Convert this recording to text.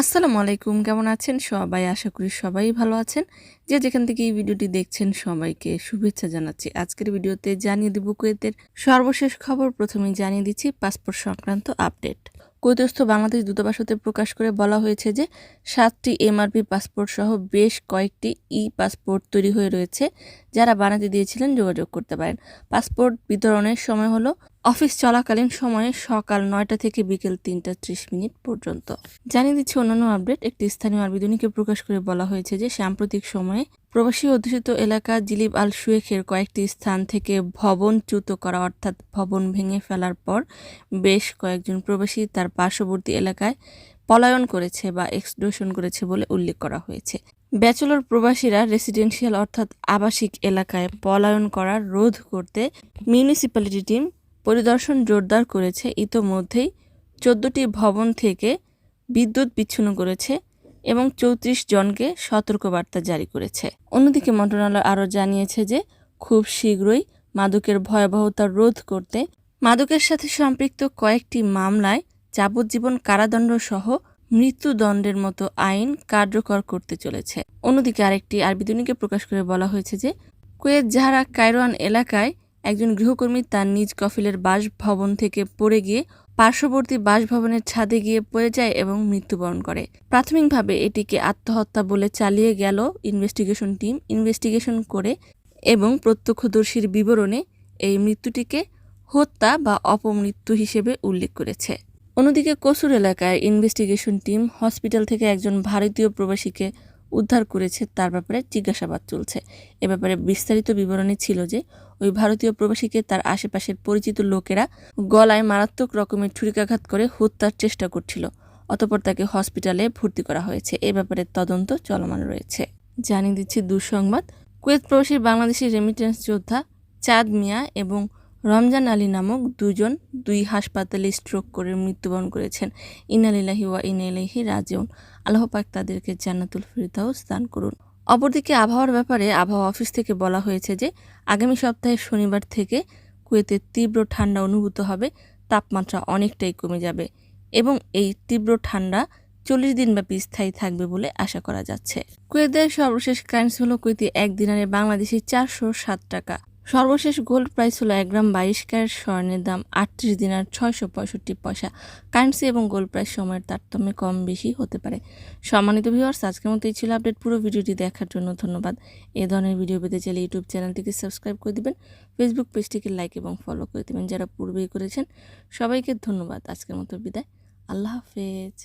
আসসালামু আলাইকুম, কেমন আছেন সবাই? আশা করি সবাই ভালো আছেন। যে যেখান থেকে এই ভিডিওটি দেখছেন সবাইকে শুভেচ্ছা জানাচ্ছি। আজকের ভিডিওতে জানিয়ে দেব কুয়েতের সর্বশেষ খবর। প্রথমেই জানিয়ে দিচ্ছি পাসপোর্ট সংক্রান্ত আপডেট। কুয়েতস্থ বাংলাদেশ দূতাবাস হতে প্রকাশ করে বলা হয়েছে যে, সাতটি এমআরপি পাসপোর্ট সহ বেশ কয়েকটি ই পাসপোর্ট তৈরি হয়ে রয়েছে, যারা বানাতে দিয়েছিলেন যোগাযোগ করতে পারেন। পাসপোর্ট বিতরণের সময় হলো অফিস চলাকালীন সময়ে সকাল নয়টা থেকে বিকেল তিনটা ত্রিশ মিনিট পর্যন্ত। জানিয়ে দিচ্ছে অন্যান্য আপডেট। একটি স্থানীয় আরবি প্রকাশ করে বলা হয়েছে যে, সাম্প্রতিক সময়ে প্রবাসী অধ্যুষিত এলাকা জিলিব আল সুয়েখের কয়েকটি স্থান থেকে ভবনচ্যুত করা, অর্থাৎ ভবন ভেঙে ফেলার পর বেশ কয়েকজন প্রবাসী তার পার্শ্ববর্তী এলাকায় পলায়ন করেছে বা এক্সডোশন করেছে বলে উল্লেখ করা হয়েছে। ব্যাচেলর প্রবাসীরা রেসিডেন্সিয়াল, অর্থাৎ আবাসিক এলাকায় পলায়ন করার রোধ করতে মিউনিসিপ্যালিটি টিম পরিদর্শন জোরদার করেছে। ইতোমধ্যেই চোদ্দটি ভবন থেকে বিদ্যুৎ বিচ্ছিন্ন করেছে এবং চৌত্রিশ জনকে সতর্কবার্তা জারি করেছে। অন্যদিকে মন্ত্রণালয় আরও জানিয়েছে যে, খুব শীঘ্রই মাদকের ভয়াবহতা রোধ করতে মাদকের সাথে সম্পৃক্ত কয়েকটি মামলায় যাবজ্জীবন কারাদণ্ড সহ মৃত্যুদণ্ডের মতো আইন কার্যকর করতে চলেছে। অন্যদিকে আরেকটি আরবি দৈনিকে প্রকাশ করে বলা হয়েছে যে, কুয়েত জাহারা কায়রোয়ান এলাকায় একজন গৃহকর্মী তার নিজ কফিলের বাসভবন থেকে পড়ে গিয়ে পার্শ্ববর্তী বাসভবনের ছাদে গিয়ে পড়ে যায় এবং মৃত্যুবরণ করে। প্রাথমিকভাবে এটিকে আত্মহত্যা বলে চালিয়ে গেল ইনভেস্টিগেশন টিম। ইনভেস্টিগেশন করে এবং প্রত্যক্ষদর্শীর বিবরণে এই মৃত্যুটিকে হত্যা বা অপমৃত্যু হিসেবে উল্লেখ করেছে। অন্যদিকে কসুর এলাকায় ইনভেস্টিগেশন টিম হসপিটাল থেকে একজন ভারতীয় প্রবাসীকে উদ্ধার করেছে, তার ব্যাপারে জিজ্ঞাসাবাদ চলছে। এ ব্যাপারে বিস্তারিত বিবরণী ছিল যে, ওই ভারতীয় প্রবাসীকে তার আশেপাশের পরিচিত লোকেরা গলায় মারাত্মক রকমের ছুরিকাঘাত করে হত্যার চেষ্টা করছিল, অতপর তাকে হসপিটালে ভর্তি করা হয়েছে। এ ব্যাপারে তদন্ত চলমান রয়েছে। জানিয়ে দিচ্ছি দুঃসংবাদ। কুয়েত প্রবাসী বাংলাদেশি রেমিটেন্স যোদ্ধা চাঁদ মিয়া এবং রমজান আলী নামক দুজন দুই হাসপাতালে স্ট্রোক করে মৃত্যুবরণ করেছেন। ইনালিল্লাহি ওয়া ইনাইলাহি রাজিউন। আল্লাহ পাক তাদেরকে জান্নাতুল ফিরদাউস দান করুন। অপরদিকে আবহাওয়ার ব্যাপারে আবহাওয়া অফিস থেকে বলা হয়েছে যে, আগামী সপ্তাহে শনিবার থেকে কুয়েতে তীব্র ঠান্ডা অনুভূত হবে, তাপমাত্রা অনেকটাই কমে যাবে এবং এই তীব্র ঠান্ডা চল্লিশ দিনব্যাপী স্থায়ী থাকবে বলে আশা করা যাচ্ছে। কুয়েতের সর্বশেষ কারেন্সি হলো কুয়েতি এক দিনারে বাংলাদেশি চারশো সাত টাকা। সর্বশেষ গোল্ড প্রাইস হলো এক গ্রাম বাইশ ক্যারেট, স্বর্ণের দাম আটত্রিশ দিনার ছয়শো পঁয়ষট্টি পয়সা। কারেন্সি এবং গোল্ড প্রাইস সময়ের তারতম্যে কম বেশি হতে পারে। সম্মানিত ভিউয়ার্স, আজকের মতো এই ছিল আপডেট। পুরো ভিডিওটি দেখার জন্য ধন্যবাদ। এ ধরনের ভিডিও পেতে চাইলে ইউটিউব চ্যানেলটিকে সাবস্ক্রাইব করে দিবেন, ফেসবুক পেজটিকে লাইক এবং ফলো করে দেবেন যারা পূর্বেই করেছেন। সবাইকে ধন্যবাদ। আজকের মতো বিদায়। আল্লাহ হাফেজ।